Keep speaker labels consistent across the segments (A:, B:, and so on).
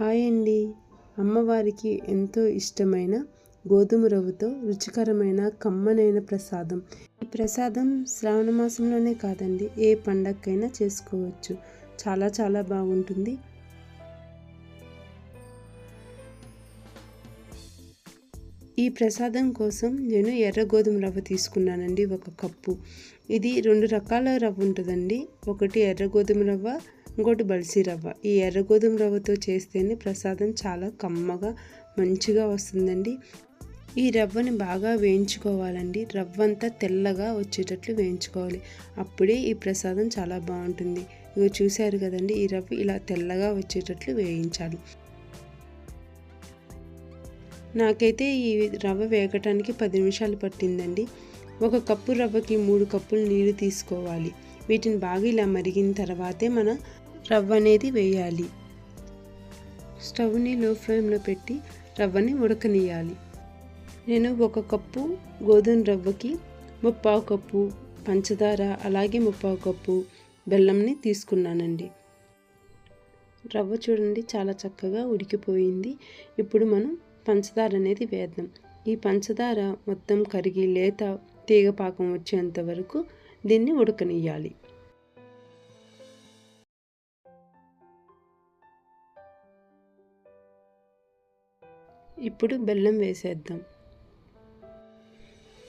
A: Hi అండి. అమ్మవారికి ఎంతో ఇష్టమైన గోధుమ రవ్వతో రుచికరమైన కమ్మనైన ప్రసాదం. ఈ ప్రసాదం శ్రావణ మాసంలోనే కాదండి ఏ పండగకైనా చేసుకోవచ్చు. చాలా చాలా బాగుంటుంది. ఈ ప్రసాదం కోసం నేను ఎర్ర గోధుమ రవ్వ తీసుకున్నానండి ఒక కప్పు. ఇది రెండు రకాల రవ్వ ఉంటుందండి. ఒకటి ఎర్ర గోధుమ రవ్వ ఇంకోటి బల్సీ రవ్వ. ఈ ఎర్ర గోధుమ రవ్వతో చేస్తేనే ప్రసాదం చాలా కమ్మగా మంచిగా వస్తుందండి. ఈ రవ్వని బాగా వేయించుకోవాలండి. రవ్వ అంతా తెల్లగా వచ్చేటట్లు వేయించుకోవాలి. అప్పుడే ఈ ప్రసాదం చాలా బాగుంటుంది. ఇగో చూశారు కదండి ఈ రవ్వ ఇలా తెల్లగా వచ్చేటట్లు వేయించాలి. నాకైతే ఈ రవ్వ వేగటానికి పది నిమిషాలు పట్టిందండి. ఒక కప్పు రవ్వకి మూడు కప్పులు నీరు తీసుకోవాలి. వీటిని బాగా ఇలా మరిగిన తర్వాతే మన రవ్వ అనేది వేయాలి. స్టవ్ని లో ఫ్లేమ్లో పెట్టి రవ్వని ఉడకనియాలి నేను ఒక కప్పు గోధుమ రవ్వకి ముప్పావు కప్పు పంచదార అలాగే ముప్పావు కప్పు బెల్లంని తీసుకున్నానండి. రవ్వ చూడండి చాలా చక్కగా ఉడికిపోయింది. ఇప్పుడు మనం పంచదార అనేది వేద్దాం. ఈ పంచదార మొత్తం కరిగి లేత తీగపాకం వచ్చేంత వరకు దీన్ని ఉడకనియాలి ఇప్పుడు బెల్లం వేసేద్దాం.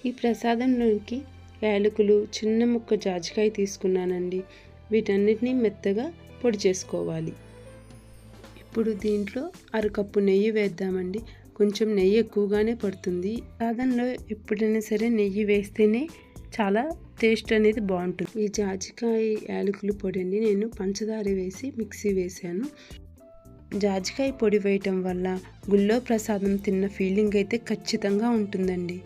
A: ఈ ప్రసాదంలోకి యాలకులు చిన్న ముక్క జాజికాయ తీసుకున్నానండి. వీటన్నిటిని మెత్తగా పొడి చేసుకోవాలి. ఇప్పుడు దీంట్లో అరకప్పు నెయ్యి వేద్దామండి. కొంచెం నెయ్యి ఎక్కువగానే పడుతుంది. సాధనలో ఎప్పుడైనా సరే నెయ్యి వేస్తేనే చాలా టేస్ట్ అనేది బాగుంటుంది. ఈ జాజికాయ యాలకులు పొడి అండి నేను పంచదార వేసి మిక్సీ వేసాను. జాజికాయ పొడి వేయటం వల్ల గుళ్ళో ప్రసాదం తిన్న ఫీలింగ్ అయితే ఖచ్చితంగా ఉంటుందండి.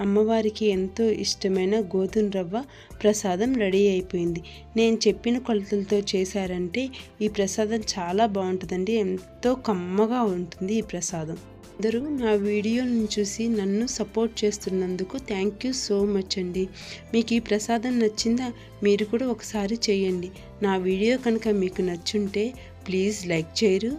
A: అమ్మవారికి ఎంతో ఇష్టమైన గోధుమ రవ్వ ప్రసాదం రెడీ అయిపోయింది. నేను చెప్పిన కొలతలతో చేశారంటే ఈ ప్రసాదం చాలా బాగుంటుందండి. ఎంతో కమ్మగా ఉంటుంది ఈ ప్రసాదం. అందరూ నా వీడియోని చూసి నన్ను సపోర్ట్ చేస్తున్నందుకు థ్యాంక్ యూ సో మచ్ అండి. మీకు ఈ ప్రసాదం నచ్చిందా మీరు కూడా ఒకసారి చేయండి. నా వీడియో కనుక మీకు నచ్చుంటే ప్లీజ్ లైక్ చేయరు.